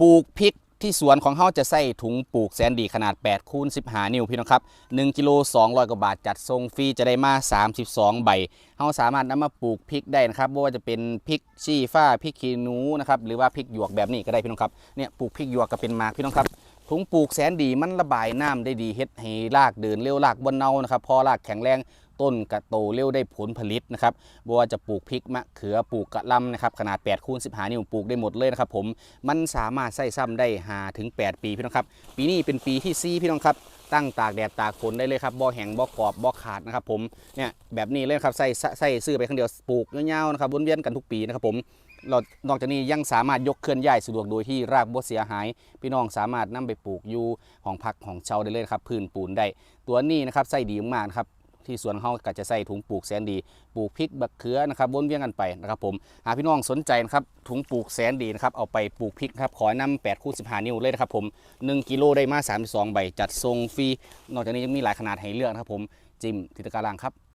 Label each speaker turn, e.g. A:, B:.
A: ปลูกพริกที่สวนของเฮาจะใส่ถุงปลูกแสนดีขนาด8คูณ15 นิ้วพี่น้องครับ1กิโล200 กว่าบาทจัดส่งฟรีจะได้มา 32 ใบเฮาสามารถนำมาปลูกพริกได้นะครับบ่ว่าจะเป็นพริกชี้ฟ้าพริกขี้หนูนะครับหรือว่าพริกหยวกแบบนี้ก็ได้พี่น้องครับเนี่ยปลูกพริกหยวกก็เป็นมากพี่น้องครับถุงปลูกแสนดีมันระบายน้ำได้ดีเฮ็ดให้รากเดินเร็วรากบนเนานะครับพอรากแข็งแรงต้นกระโตเร็วได้ผลผลิตนะครับบ่ว่าจะปลูกพริกมะเขือปลูกกะลำนะครับขนาด8คูณ15 นิ้วปลูกได้หมดเลยนะครับผมมันสามารถใส่ซ้ำได้5ถึง 8 ปีพี่น้องครับ ปีนี้เป็นปีที่ 4 พี่น้องครับตั้งตากแดดตากฝนได้เลยครับบ่แห้งบ่กรอบบ่ขาดนะครับผมเนี่ยแบบนี้เลยครับใส่ใส่ซื้อไปครั้งเดียวปลูกยาวๆนะครับวนเวียนกันทุกปีนะครับผมเรานอกจากนี้ยังสามารถยกเคลื่อนย้ายสะดวกโดยที่รากบ่เสียหาย พี่น้องสามารถนำไปปลูกอยู่ของพักของเชาได้เลยครับพื้นปูนได้ ตัวนี้นะครับใส่ดีมากครับ ที่สวนเฮาก็จะใส่ถุงปลูกแสนดี ปลูกพริกบักเขือนะครับวนเวียงกันไปนะครับผมหากพี่น้องสนใจนะครับถุงปลูกแสนดีนะครับเอาไปปลูกพริกครับขอนำ8คูณ15 นิ้วเลยนะครับผม 1กิโลได้มา 32 ใบ จัดทรงฟรีนอกจากนี้ยังมีหลายขนาดให้เลือกนะครับผมจิ้มทิตการังครับ